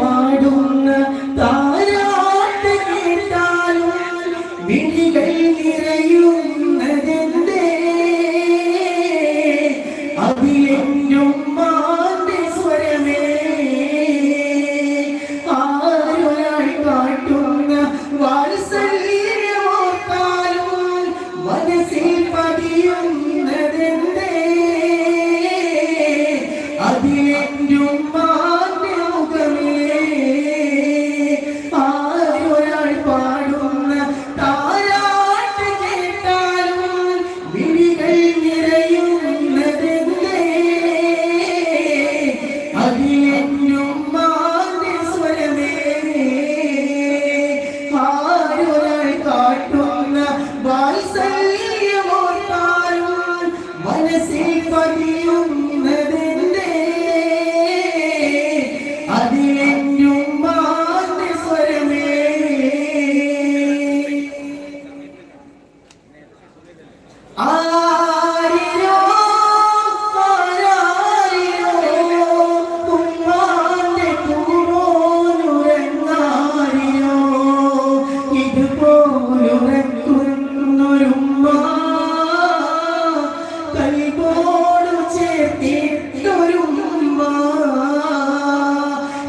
പാടുന്ന താരാട്ടിട്ടാലും വിളികൾ നിറയും. say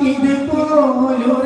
y de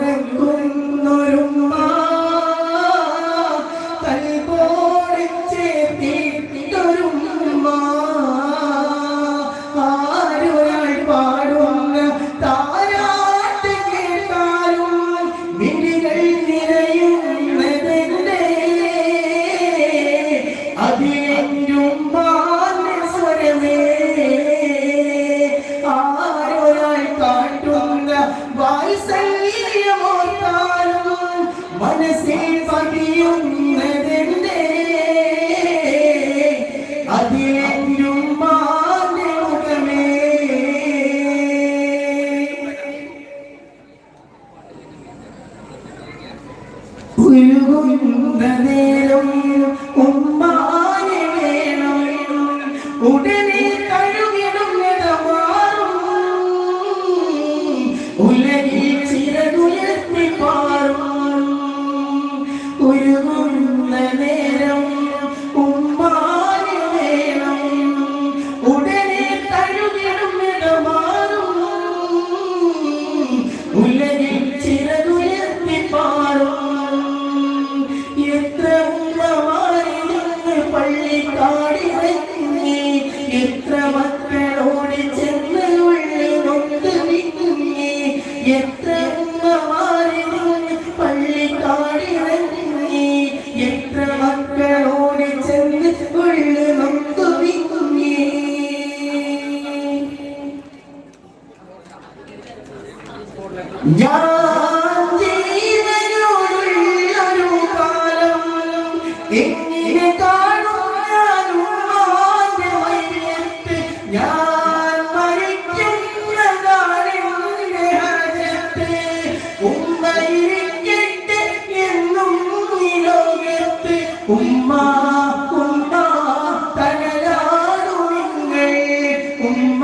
ഉരുകുന്ന നേരം ഉമ്മ ഉമ്മ ഉമ്മ തകരാറുങ്ങൾ ഉമ്മ